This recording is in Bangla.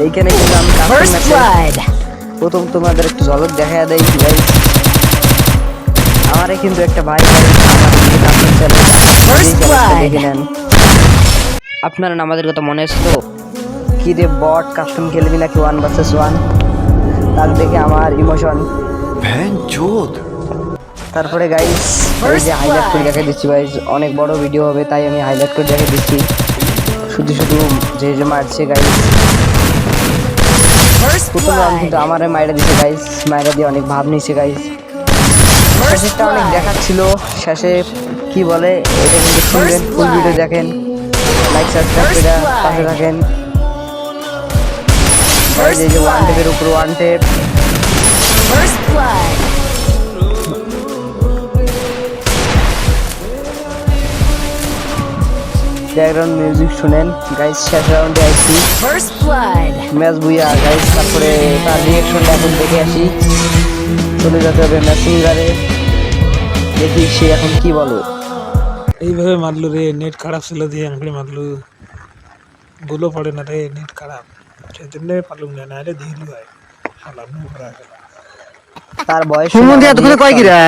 এইখানে কিন্তু আমি প্রথম তোমাদের একটু ঝলক দেখা দেয় ভাই? আমারে কিন্তু একটা ভাই আপনার আমাদের কথা মনে আসতো কি রে বট কাস্টম খেলবি নাকি ওয়ান ভার্সেস ওয়ান তার দেখে আমার ইমোশন তারপরে গাইস এই যে হাইলাইট করে দেখে দিচ্ছি ভাই অনেক বড় ভিডিও হবে তাই আমি হাইলাইট করে দেখে দিচ্ছি। শুধু শুধু যে যে মারছে গাইস প্রথম রাউন্ড কিন্তু. আমারে মাইরা দিছে গাইস মাইরা দিয়ে অনেক ভাব নিছে গাইস শেষেরটা অনেক. দেখাচ্ছিল। শেষে কি বলে এটা কিন্তু শুনবেন ফুল ভিডিও দেখেন। লাইক সাবস্ক্রাইব করে পাশে থাকেন। এই যে ওয়ান. টেপের উপর ওয়ান টেপ ব্যাকগ্রাউন্ড মিউজিক শুনেন। গাইস শেষ রাউন্ডে First blood. Match booyah guys তারপরে তার রিয়েকশনটা এখন দেখে আসি। চলে যেতে হবে ম্যাসিঙ্গারে দেখি সে এখন কি বলে। এইভাবে মারলো রে নেট খারাপ ছিল দিয়ে আংড়ি মারলো। গুলো পড়ে না রে নেট খারাপ। সেই জন্য পারলুম না নাহলে দিলি হয় শালা রাখে। তার বয়স হুমুন্দি এতক্ষণে কয় কি রে.